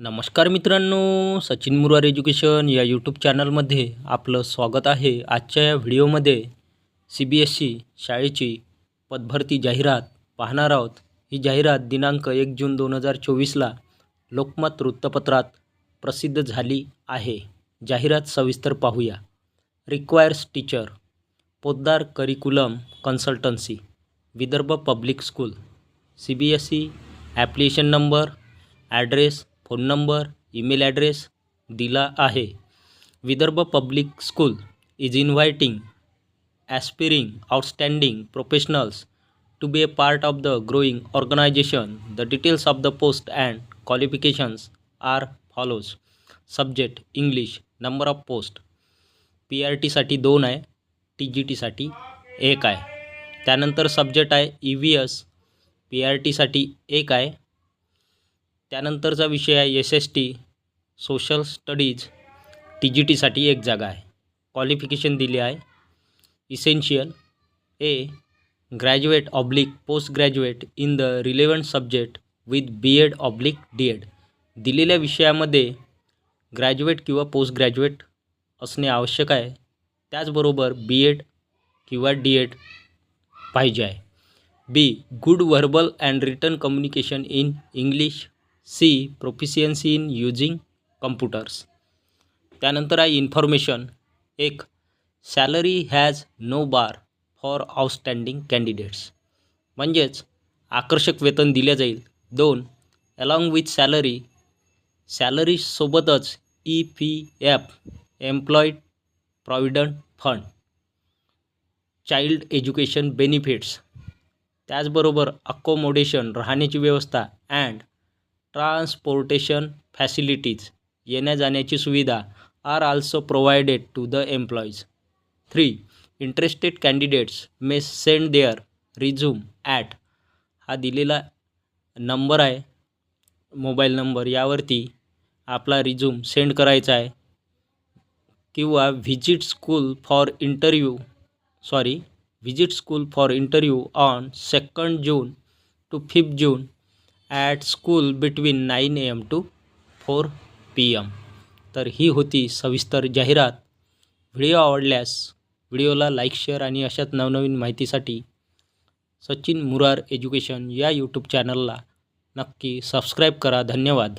नमस्कार मित्रांनो सचिन मुरार एज्युकेशन या यूट्यूब चॅनलमध्ये आपलं स्वागत आहे. आजच्या या व्हिडिओमध्ये सी बी एस सी शाळेची पदभरती जाहिरात पाहणार आहोत. ही जाहिरात दिनांक एक जून दोन हजार चोवीसला लोकमत वृत्तपत्रात प्रसिद्ध झाली आहे. जाहिरात सविस्तर पाहूया. Requires teacher Poddar curriculum consultancy Vidarbha public school C B S C application number address phone number email address दिला आहे. Vidarbha public school is inviting aspiring outstanding professionals to be a part of the growing organisation. The details of the post and qualifications are follows. Subject English number of post. P R टीसाठी दोन आहे T G टीसाठी एक आहे. त्यानंतर subject आहे E V S P R टीसाठी एक आहे त्यानंतरचा विषय आहे S S T social studies T G टीसाठी एक जागा आहे. क्वालिफिकेशन दिली आहे. Essential a graduate oblique post graduate in the relevant subject with B Ed oblique D Ed दिलेल्या विषयामध्ये ग्रॅज्युएट किंवा पोस्ट ग्रॅज्युएट असणे आवश्यक आहे. त्याचबरोबर बी एड किंवा डी एड पाहिजे आहे. Be good verbal and return communication in English C proficiency in using computers त्यानंतर आहे इन्फॉर्मेशन एक salary has no bar for outstanding candidates म्हणजेच आकर्षक वेतन दिले जाईल. दोन along with salary सॅलरीसोबतच E P F employed provident fund child education benefits त्याचबरोबर अकोमोडेशन राहण्याची व्यवस्था अँड ट्रान्सपोर्टेशन फॅसिलिटीज येण्या जाण्याची सुविधा are also provided to the employees three interested candidates may send their resume at हा दिलेला नंबर आहे mobile number यावरती आपला रिझ्यूम सेंड करायचा आहे. किंवा visit school for interview sorry visit school for interview on second June to fifth June at school between nine A M to four P M तर ही होती सविस्तर जाहिरात. व्हिडिओ आवडल्यास व्हिडिओला लाईक शेअर आणि अशाच नवनवीन माहितीसाठी सचिन मुरार एज्युकेशन या यूट्यूब चॅनलला नक्की सबस्क्राईब करा. धन्यवाद.